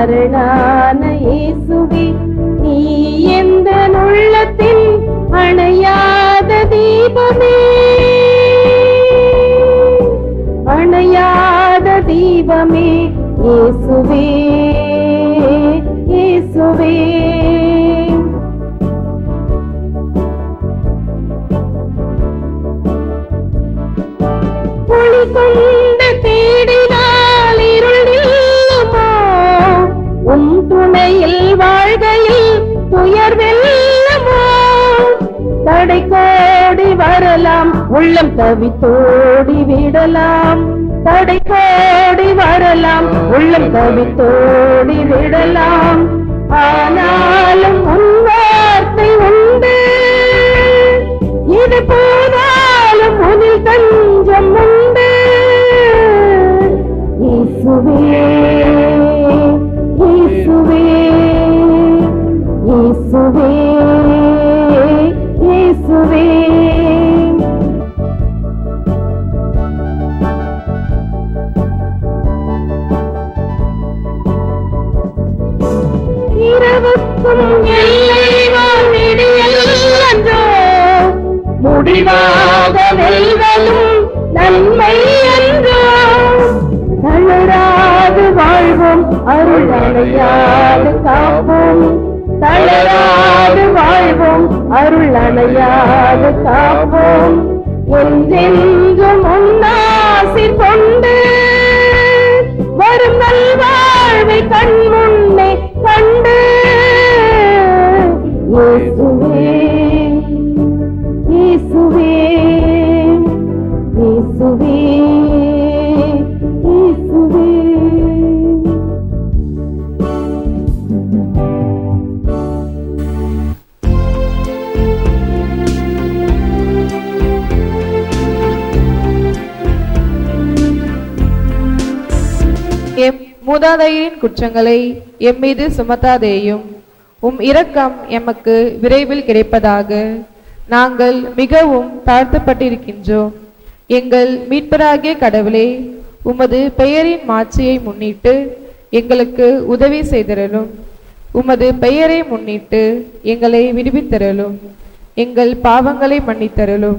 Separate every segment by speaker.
Speaker 1: அருளான இயேசுவே நீ எந்த உள்ளத்தில் அணையாத தீபமே? அணையாத தீபமே இயேசுவே. வரலாம். உள்ளம் தவித்தோடி விடலாம். தடை கோடி வரலாம். உள்ளம் தவித்தோடி விடலாம். ஆனாலும் உன் வார்த்தை உண்டு. இது போனாலும் உனில் தஞ்சம் உண்டு. இசுவே இசுவே அணையாது காப்போம் தளராது வாழ்வோம் அருள் அணையாது காப்போம் ஒன்றென்று முன்னாசி கொண்டு வரும் நல்வாழ்வை கண் முன்னே கண்டு
Speaker 2: மூதாதையரின் மூதாதையின் குற்றங்களை எம் மீது சுமத்தாதேயும். உம் இரக்கம் எமக்கு விரைவில் கிடைப்பதாக நாங்கள் மிகவும் தாழ்த்தப்பட்டிருக்கின்றோம். எங்கள் மீட்பராகிய கடவுளே உமது பெயரின் மாட்சியை முன்னிட்டு எங்களுக்கு உதவி செய்திரலும் உமது பெயரை முன்னிட்டு எங்களை விடுவித்தரலும் எங்கள் பாவங்களை மன்னித்தரலும்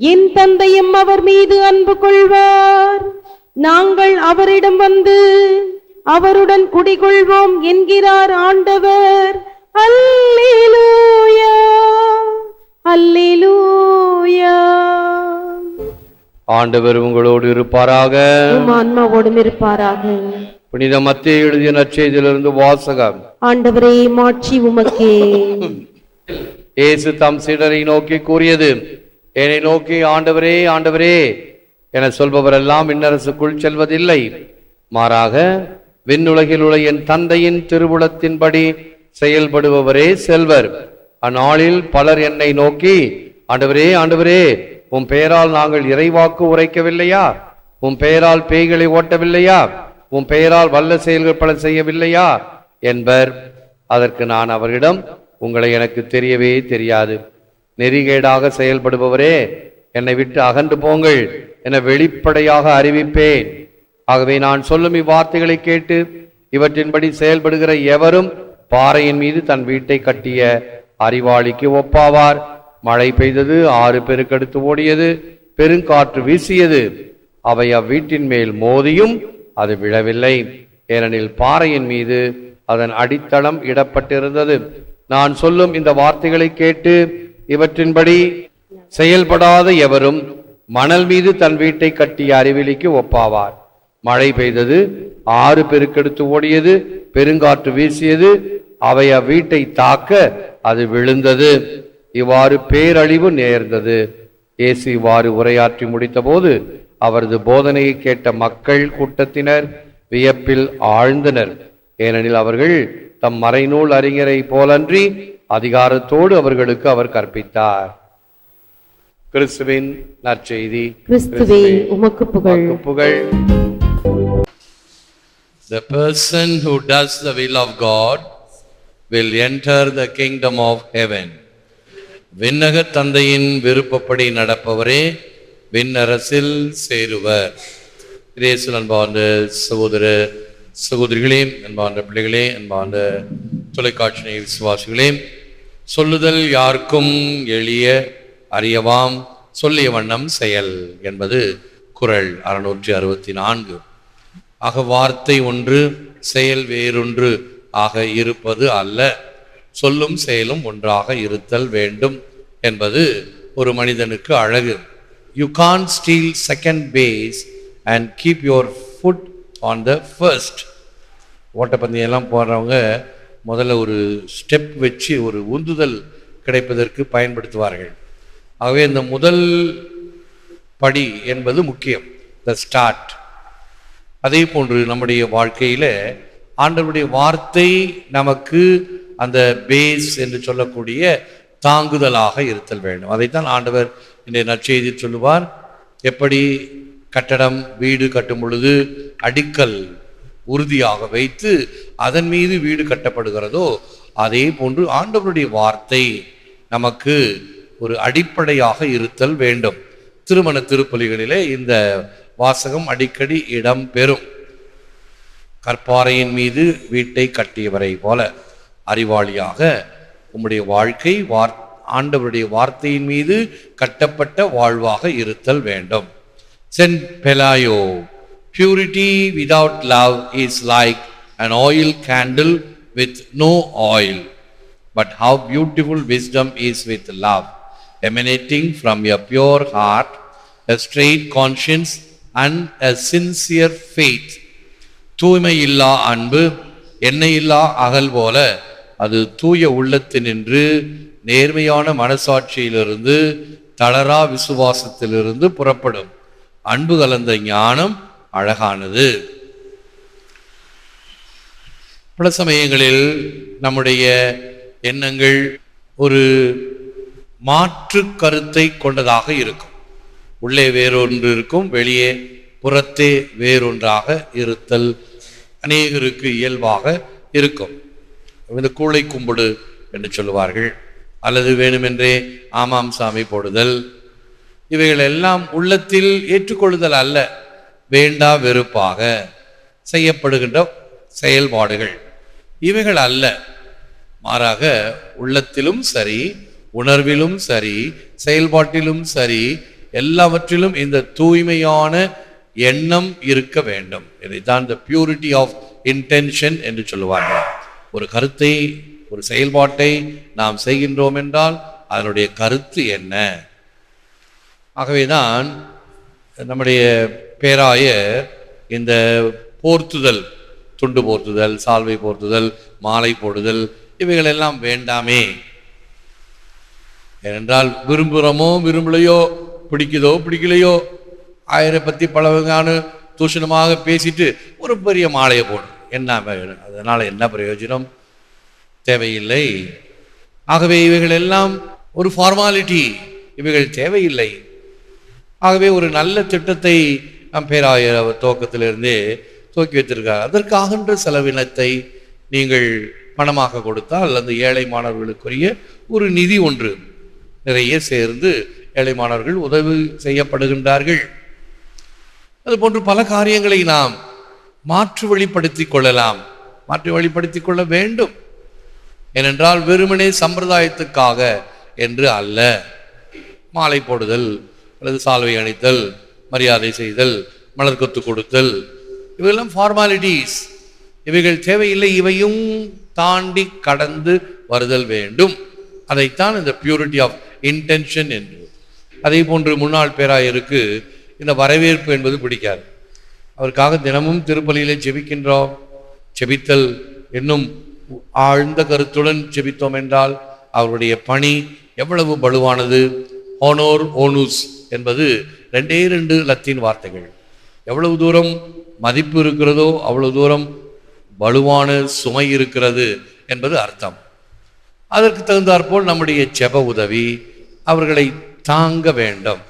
Speaker 1: என் தந்தையும் அவர் மீது அன்பு கொள்வார். நாங்கள் அவரிடம் வந்து அவருடன் குடிகொள்வோம் என்கிறார் ஆண்டவர். அல்லேலூயா அல்லேலூயா.
Speaker 3: ஆண்டவர் உங்களோடு இருப்பாராக.
Speaker 1: ஆன்மாவோடும் இருப்பாராக.
Speaker 3: புனித மத்திய எழுதிய நற்செய்தியிலிருந்து வாசகம்.
Speaker 1: ஆண்டவரே மாட்சி உமக்கே.
Speaker 3: இயேசு தம் சீடரை நோக்கி கூறியது என்னை நோக்கி ஆண்டவரே ஆண்டவரே என சொல்பவரெல்லாம் விண்ணரசுக்குள் செல்வதில்லை. மாறாக விண்ணுலகில் உள்ள என் தந்தையின் திருவுளத்தின்படி செயல்படுபவரே செல்வர். அந்நாளில் பலர் என்னை நோக்கி ஆண்டவரே ஆண்டவரே உன் பெயரால் நாங்கள் இறைவாக்கு உரைக்கவில்லையா? உன் பெயரால் பேய்களை ஓட்டவில்லையா? உன் பெயரால் வல்ல செயல்கள் பல செய்யவில்லையா? என்பர். அதற்கு நான் அவரிடம் உங்களை எனக்கு தெரியவே தெரியாது. நெறிகேடாக செயல்படுபவரே என்னை விட்டு அகன்று போங்கள் என வெளிப்படையாக அறிவிப்பேன். ஆகவே நான் சொல்லும் இவ்வார்த்தைகளை கேட்டு இவற்றின்படி செயல்படுகிற எவரும் பாறையின் மீது தன் வீட்டை கட்டிய அறிவாளிக்கு ஒப்பாவார். மழை பெய்தது ஆறு பெருக்கெடுத்து ஓடியது பெருங்காற்று வீசியது. அவை அவ்வீட்டின் மேல் மோதியும் அது விழவில்லை. ஏனெனில் பாறையின் மீது அதன் அடித்தளம் இடப்பட்டிருந்தது. நான் சொல்லும் இந்த வார்த்தைகளை கேட்டு இவற்றின்படி செயல்படாத எவரும் மணல் மீது தன் வீட்டை கட்டிய அறிவிலிக்கு ஒப்பாவார். மழை பெய்தது ஆறு பெருக்கெடுத்து ஓடியது பெருங்காற்று வீசியது அவை அவ்வீட்டை தாக்க அது விழுந்தது. இவ்வாறு பேரழிவு நேர்ந்தது. இயேசு இவ்வாறு உரையாற்றி முடித்தபோது அவரது போதனையை கேட்ட மக்கள் கூட்டத்தினர் வியப்பில் ஆழ்ந்தனர். ஏனெனில் அவர்கள் தம் மறைநூல் அறிஞரை போலன்றி அதிகாரத்தோடு அவர்களுக்கு அவர் கற்பித்தார். கிறிஸ்துவின் நற்செய்தி
Speaker 1: கிறிஸ்துவே உமக்கு புகழ்.
Speaker 3: புகழ். The person who does the will of God will enter the kingdom of heaven. விண்ணக தந்தையின் விருப்பப்படி நடப்பவரே விண்ணரசில் சேருவர். இயேசு அன்பார்ந்த சகோதர சகோதரிகளே அன்பார்ந்த பிள்ளைகளே அன்பார்ந்த தொலைக்காட்சி விசுவாசிகளே சொல்லுதல் யாருக்கும் எளிய அறியவாம். சொல்லிய வண்ணம் செயல் என்பது குறள் அறுநூற்றி அறுபத்தி நான்கு. ஆக வார்த்தை ஒன்று செயல் வேறொன்று ஆக இருப்பது அல்ல. சொல்லும் செயலும் ஒன்றாக இருத்தல் வேண்டும் என்பது ஒரு மனிதனுக்கு அழகு. You can't steal second base and keep your foot on the first ஓட்டப்பந்தயம் எல்லாம் போடுறவங்க முதல்ல ஒரு ஸ்டெப் வச்சு ஒரு உந்துதல் கிடைப்பதற்கு பயன்படுத்துவார்கள். ஆகவே இந்த முதல் படி என்பது முக்கியம் த ஸ்டார்ட் அதே போன்று நம்முடைய வாழ்க்கையில் ஆண்டவருடைய வார்த்தை நமக்கு அந்த பேஸ் என்று சொல்லக்கூடிய தாங்குதலாக இருத்தல் வேண்டும். அதைத்தான் ஆண்டவர் இன்றைய நற்செய்தி சொல்லுவார். எப்படி கட்டடம் வீடு கட்டும் பொழுது அடிக்கல் உறுதியாக வைத்து அதன் மீது வீடு கட்டப்படுகிறதோ அதே போன்று ஆண்டவருடைய வார்த்தை நமக்கு ஒரு அடிப்படையாக இருத்தல் வேண்டும். திருமண திருப்பலிகளிலே இந்த வாசகம் அடிக்கடி இடம் பெறும். கற்பாறையின் மீது வீட்டை கட்டியவரை போல அறிவாளியாக உம்முடைய வாழ்க்கை வார் ஆண்டவருடைய வார்த்தையின் மீது கட்டப்பட்ட வாழ்வாக இருத்தல் வேண்டும். சென் பெலாயோ. Purity without love is like an oil candle with no oil but how beautiful wisdom is with love, emanating from a pure heart, a straight conscience, and a sincere faith. தூய்மை இல்லா அன்பு எண்ணெய் இல்லா அகல் போல அது தூய உள்ளத்தினின்று நேர்மையான மனசாட்சியிலிருந்து தளரா விசுவாசத்திலிருந்து புறப்படும் அன்பு கலந்த ஞானம் அழகானது. பல சமயங்களில் நம்முடைய எண்ணங்கள் ஒரு மாற்று கருத்தை கொண்டதாக இருக்கும். உள்ளே வேறொன்று இருக்கும் வெளியே புறத்தே வேறொன்றாக இருத்தல் அநேகருக்கு இயல்பாக இருக்கும். இந்த கூளை கும்பிடு என்று சொல்லுவார்கள். அல்லது வேணுமென்றே ஆமாம் சாமி போடுதல். இவைகள் எல்லாம் உள்ளத்தில் ஏற்றுக்கொள்ளுதல் அல்ல. வேண்டா வெறுப்பாக செய்யப்படுகின்ற செயல்பாடுகள். இவைகள் அல்ல. மாறாக உள்ளத்திலும் சரி உணர்விலும் சரி செயல்பாட்டிலும் சரி எல்லாவற்றிலும் இந்த தூய்மையான எண்ணம் இருக்க வேண்டும். இதைத்தான் இந்த பியூரிட்டி ஆஃப் இன்டென்ஷன் என்று சொல்லுவார்கள் ஒரு கருத்தை ஒரு செயல்பாட்டை நாம் செய்கின்றோம் என்றால் அதனுடைய கருத்து என்ன? ஆகவேதான் நம்முடைய பேராய இந்த போர்த்துதல் துண்டு போர்த்துதல் சால்வை போர்த்துதல் மாலை போடுதல் இவைகளெல்லாம் வேண்டாமே. ஏனென்றால் விரும்புகிறோமோ விரும்பலையோ பிடிக்குதோ பிடிக்கலையோ ஆயிரம் பற்றி பலவகான தூஷணமாக பேசிட்டு ஒரு பெரிய மாலையை போடும் என்ன வேணும்? என்ன பிரயோஜனம்? தேவையில்லை. ஆகவே இவைகள் எல்லாம் ஒரு ஃபார்மாலிட்டி இவைகள் தேவையில்லை. ஆகவே ஒரு நல்ல திட்டத்தை நம் பேராயர் அவர் துவக்கத்திலிருந்தே துவக்கி வைத்திருக்கார். அதற்காகன்ற செலவினத்தை நீங்கள் பணமாக கொடுத்தால் அந்த ஏழை மாணவர்களுக்குரிய ஒரு நிதி ஒன்று நிறைய சேர்ந்து ஏழை மாணவர்கள் உதவி செய்யப்படுகின்றார்கள். அதுபோன்று பல காரியங்களை நாம் மாற்று வழிப்படுத்திக் கொள்ளலாம். மாற்று வழிப்படுத்திக் கொள்ள வேண்டும். ஏனென்றால் வெறுமனே சம்பிரதாயத்துக்காக என்று அல்ல. மாலை போடுதல் அல்லது சால்வை அணித்தல் மரியாதை செய்தல் மலர் கொத்து கொடுத்தல். இவையெல்லாம் ஃபார்மாலிட்டிஸ் இவைகள் தேவையில்லை இவையும் தாண்டி கடந்து வருதல் வேண்டும். அதைத்தான் இந்த பியூரிட்டி ஆஃப் இன்டென்ஷன் என்று. அதே போன்று முன்னாள் பேராயருக்கு இந்த வரவேற்பு என்பது பிடிக்காது. அவருக்காக தினமும் திருப்பலியிலே ஜெபிக்கின்றோம். ஜெபித்தல் இன்னும் ஆழ்ந்த கருத்துடன் ஜெபித்தோம் என்றால் அவருடைய பணி எவ்வளவு வலுவானது? ஓனோர் ஓனூஸ் என்பது ரெண்டே ரெண்டு லத்தீன் வார்த்தைகள். எவ்வளவு தூரம் மதிப்பு இருக்கிறதோ அவ்வளவு தூரம் வலுவான சுமை இருக்கிறது என்பது அர்த்தம். அதற்கு தகுந்தாற்போல் நம்முடைய ஜெப உதவி அவர்களை தாங்க வேண்டும்.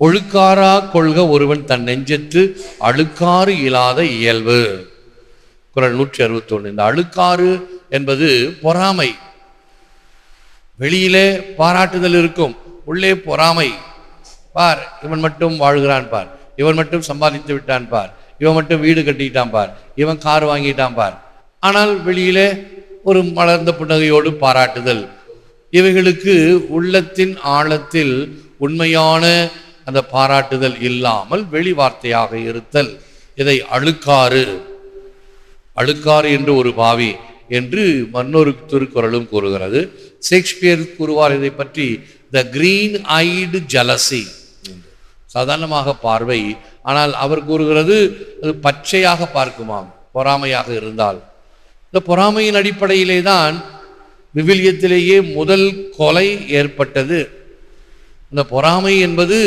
Speaker 3: ஒழுக்காரா கொள்க ஒருவன் தன் நெஞ்சத்து அழுக்காறு இல்லாத இயல்பு. குரல் நூற்றி அறுபத்தொன்று இந்த அழுக்காறு என்பது பொறாமை. வெளியிலே பாராட்டுதல் இருக்கும். உள்ளே பொறாமை. பார் இவன் மட்டும் வாழ்கிறான் பார். இவன் மட்டும் சம்பாதித்து விட்டான் பார். இவன் மட்டும் வீடு கட்டிட்டான் பார். இவன் கார் வாங்கிட்டான் பார். ஆனால் வெளியிலே ஒரு மலர்ந்த புன்னகையோடு பாராட்டுதல். இவைகளுக்கு உள்ளத்தின் ஆழத்தில் உண்மையான அந்த பாராட்டுதல் இல்லாமல் வெளி வார்த்தையாக இருத்தல். இதை அழுக்காறு. அழுக்காறு என்று ஒரு பாவி என்று மன்னொரு திருக்குறளும் கூறுகிறது. ஷேக்ஸ்பியர் கூறுவார் இதை பற்றி த கிரீன் ஐடு ஜலசி சாதாரணமாக பார்வை ஆனால் அவர் கூறுகிறது அது பச்சையாக பார்க்குமாம் பொறாமையாக இருந்தால். இந்த பொறாமையின் அடிப்படையிலே தான் விவிலியத்திலேயே முதல் கொலை ஏற்பட்டது. இந்த பொறாமை என்பது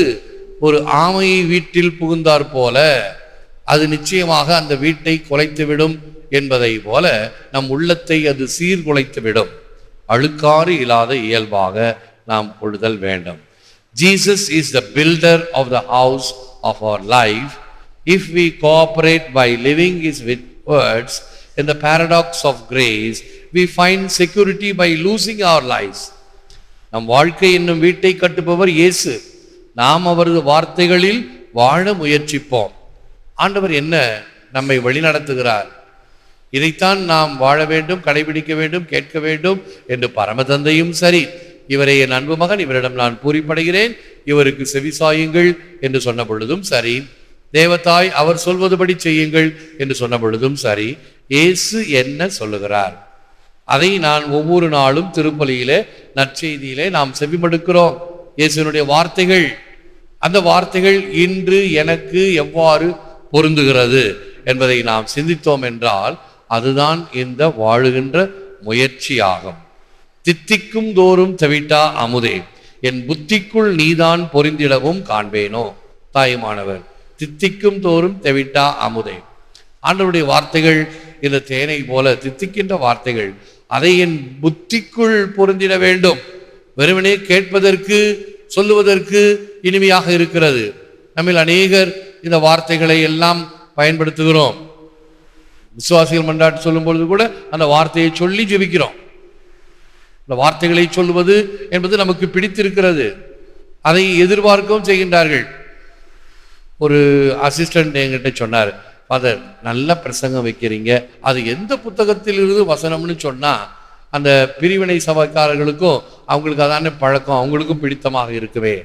Speaker 3: ஒரு ஆமை வீட்டில் புகுந்தாற் போல அது நிச்சயமாக அந்த வீட்டை குலைத்துவிடும் என்பதை போல நம் உள்ளத்தை அது சீர்குலைத்துவிடும். அழுக்காறு இல்லாத இயல்பாக நாம் கொள்ளுதல் வேண்டும். Jesus is the builder of the house of our life if we cooperate by living is with words in the paradox of grace we find security by losing our life நம் வாழ்க்கை என்னும் வீட்டை கட்டுபவர் இயேசு. நாம் அவரது வார்த்தைகளில் வாழ முயற்சிப்போம். ஆண்டவர் என்ன நம்மை வழிநடத்துகிறார்? இதைத்தான் நாம் வாழ வேண்டும் கடைபிடிக்க வேண்டும் கேட்க வேண்டும் என்று பரமதந்தையும் சரி இவரை என் அன்பு மகன் இவரிடம் நான் பூரிப்படைகிறேன். இவருக்கு செவிசாயுங்கள் என்று சொன்ன பொழுதும் சரி. தேவதாய் அவர் சொல்வதுபடி செய்யுங்கள் என்று சொன்ன பொழுதும் சரி. இயேசு என்ன சொல்லுகிறார்? அதை நான் ஒவ்வொரு நாளும் திருப்பலியிலே நற்செய்தியிலே நாம் செவிமடுக்கிறோம். இயேசுனுடைய வார்த்தைகள் அந்த வார்த்தைகள் இன்று எனக்கு எவ்வாறு பொருந்துகிறது என்பதை நாம் சிந்தித்தோம் என்றால் அதுதான் இந்த வாழுகின்ற முயற்சியாகும். தித்திக்கும் தோறும் தவிட்டா அமுதே. என் புத்திக்குள் நீதான் பொருந்திடவும் காண்பேனோ? தாயுமானவர் தித்திக்கும் தோறும் தெவிட்டா அமுதே. ஆண்டவருடைய வார்த்தைகள் இந்த தேனை போல தித்திக்கின்ற வார்த்தைகள். அதை என் புத்திக்குள் பொருந்திட வேண்டும். வெறுமனே கேட்பதற்கு சொல்லுவதற்கு இனிமையாக இருக்கிறது. நம்மில் அநேகர் இந்த வார்த்தைகளை எல்லாம் பயன்படுத்துகிறோம். விசுவாசிகள் மன்றாட்டு சொல்லும் பொழுது கூட அந்த வார்த்தையை சொல்லி ஜெபிக்கிறோம். இந்த வார்த்தைகளை சொல்லுவது என்பது நமக்கு பிடித்திருக்கிறது. அதை எதிர்பார்க்கவும் செய்கின்றார்கள். ஒரு அசிஸ்டன்ட் என்கிட்ட சொன்னார் ஃபாதர் நல்ல பிரசங்கம் வைக்கிறீங்க. அது எந்த புத்தகத்திலிருந்து வசனம்னு சொன்னால் அந்த பிரிவினை சபைக்காரர்களுக்கும் அவங்களுக்கு அதானே பழக்கம் அவங்களுக்கும் பிடித்தமாக இருக்குவே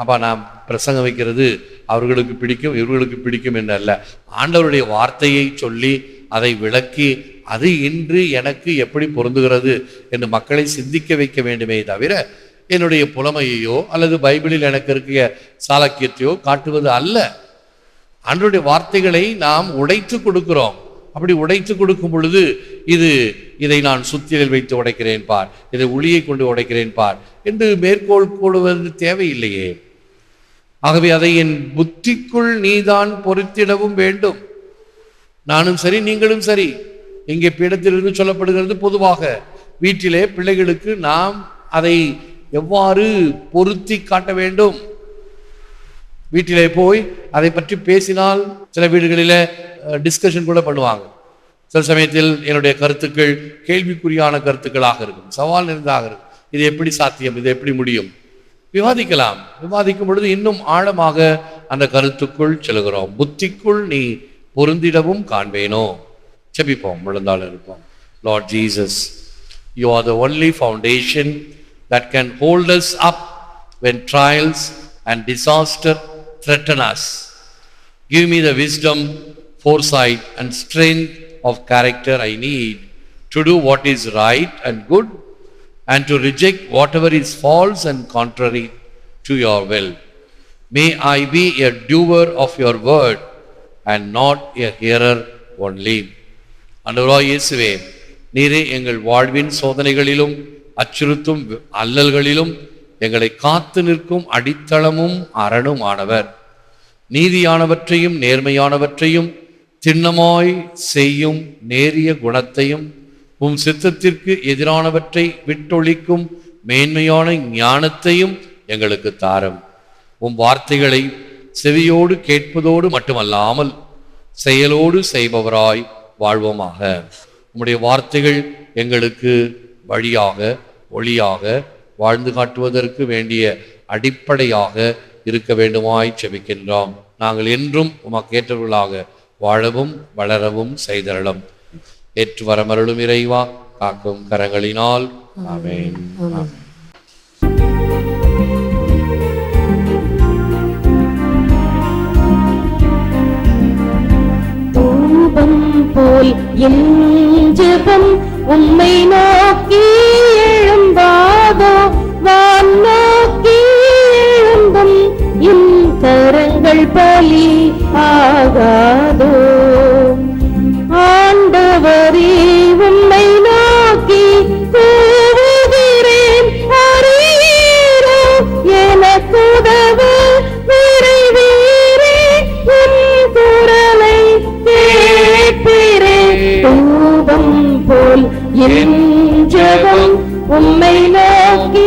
Speaker 3: அப்பா நான் பிரசங்கம் வைக்கிறது அவர்களுக்கு பிடிக்கும் இவர்களுக்கு பிடிக்கும் என்று அல்ல ஆண்டவருடைய வார்த்தையை சொல்லி அதை விளக்கி அது இன்று எனக்கு எப்படி பொருந்துகிறது என்று மக்களை சிந்திக்க வைக்க வேண்டுமே தவிர என்னுடைய புலமையையோ அல்லது பைபிளில் எனக்கு இருக்கிற சாலக்கியத்தையோ காட்டுவது அல்ல. அன்றைய வார்த்தைகளை நாம் உடைத்து கொடுக்கிறோம். அப்படி உடைத்து கொடுக்கும் பொழுது இது இதை நான் சுத்தியில் வைத்து உடைக்கிறேன் பார் இதை உளியை கொண்டு உடைக்கிறேன் பார் என்று மேற்கோள் கூடுவது தேவையில்லையே. ஆகவே அதை என் புத்திக்குள் நீதான் பொருத்திடவும் வேண்டும். நானும் சரி நீங்களும் சரி. இங்கே பீடத்திலிருந்து சொல்லப்படுகிறது பொதுவாக வீட்டிலே பிள்ளைகளுக்கு நாம் அதை எவ்வாறு பொருத்தி காட்ட வேண்டும்? வீட்டிலே போய் அதை பற்றி பேசினால் சில வீடுகளில் டிஸ்கஷன் கூட பண்ணுவாங்க. சில சமயத்தில் என்னுடைய கருத்துக்கள் கேள்விக்குறியான கருத்துக்களாக இருக்கும் சவால் நிறைந்ததாக இருக்கும். இது எப்படி சாத்தியம்? இது எப்படி முடியும்? விவாதிக்கலாம். விவாதிக்கும் பொழுது இன்னும் ஆழமாக அந்த கருத்துக்குள் செல்கிறோம். புத்திக்குள் நீ பொருந்திடவும் காண்பேனோ செபிப்போம் விழுந்தால் இருப்போம் Lord Jesus you are the only foundation that can hold us up when trials and disaster threaten us. Give me the wisdom, foresight, and strength of character I need to do what is right and good and to reject whatever is false and contrary to your will. May I be a doer of your word and not a hearer only அன்றுவராய் இயேசுவே நீரே எங்கள் வாழ்வின் சோதனைகளிலும் அச்சுறுத்தும் அல்லல்களிலும் எங்களை காத்து நிற்கும் அடித்தளமும் அரணுமானவர் நீதியானவற்றையும் நேர்மையானவற்றையும் திண்ணமாய் செய்யும் நேரிய குணத்தையும் உம் சித்தத்திற்கு எதிரானவற்றை விட்டொழிக்கும் மேன்மையான ஞானத்தையும் எங்களுக்கு தாரும். உம் வார்த்தைகளை செவியோடு கேட்பதோடு மட்டுமல்லாமல் செயலோடு செய்பவராய் வாழ்வோமாக. உம்முடைய வார்த்தைகள் எங்களுக்கு வழியாக ஒளியாக வாழ்ந்து காட்டுவதற்கு வேண்டிய அடிப்படையாக இருக்க வேண்டுமாய் செபிக்கின்றோம். நாங்கள் என்றும் உமக்கேற்றவர்களாக வாழவும் வளரவும் செய்தரலும் ஏற்று வரமருளும் இறைவா காக்கும் கரங்களினால். ஆமேன். ஆமேன்.
Speaker 1: போல் என் ஜெபம் உம்மை நோக்கி எழும்பாதோ? வான் நோக்கி எழும்பும் என் கரங்கள் பலி ஆகாதோ? என் ஜெபம் உம்மை நோக்கி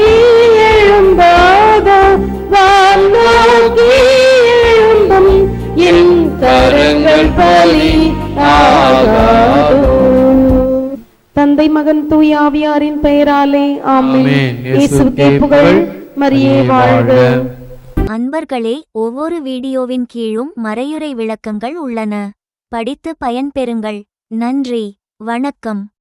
Speaker 1: எழும்பாதோ வான் நோக்கி எழும்பும் என் கரங்கள் பலி தந்தை மகன் தூய் ஆவியாரின் பெயராலே ஆமென்.
Speaker 3: ஆமென்.
Speaker 1: இயேசுவுக்கே புகழ் மரியே வாழ்க.
Speaker 4: அன்பர்களே ஒவ்வொரு வீடியோவின் கீழும் மறையுறை விளக்கங்கள் உள்ளன. படித்து பயன்பெறுங்கள். நன்றி. வணக்கம்.